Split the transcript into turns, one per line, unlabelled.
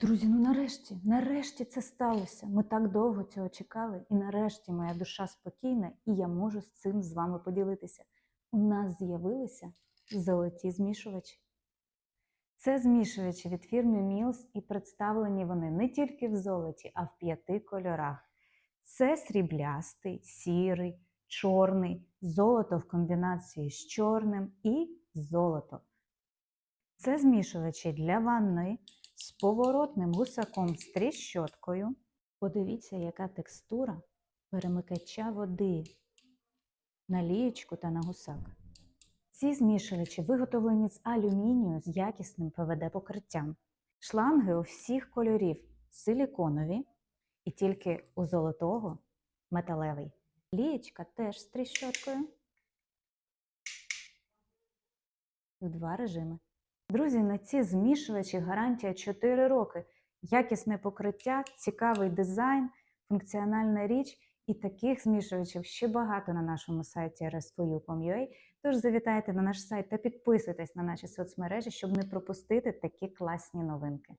Друзі, ну нарешті, нарешті це сталося. Ми так довго цього чекали, і нарешті моя душа спокійна, і я можу з цим з вами поділитися. У нас з'явилися золоті змішувачі. Це змішувачі від фірми Mills, і представлені вони не тільки в золоті, а в п'яти кольорах. Це сріблястий, сірий, чорний, золото в комбінації з чорним і золото. Це змішувачі для ванни з поворотним гусаком з тріщоткою. Подивіться, яка текстура перемикача води на лієчку та на гусак. Ці змішувачі виготовлені з алюмінію з якісним ПВД-покриттям. Шланги у всіх кольорів силіконові і тільки у золотого металевий. Лієчка теж з тріщоткою. В два режими. Друзі, на ці змішувачі гарантія 4 роки. Якісне покриття, цікавий дизайн, функціональна річ. І таких змішувачів ще багато на нашому сайті rsfu.com.ua. Тож завітайте на наш сайт та підписуйтесь на наші соцмережі, щоб не пропустити такі класні новинки.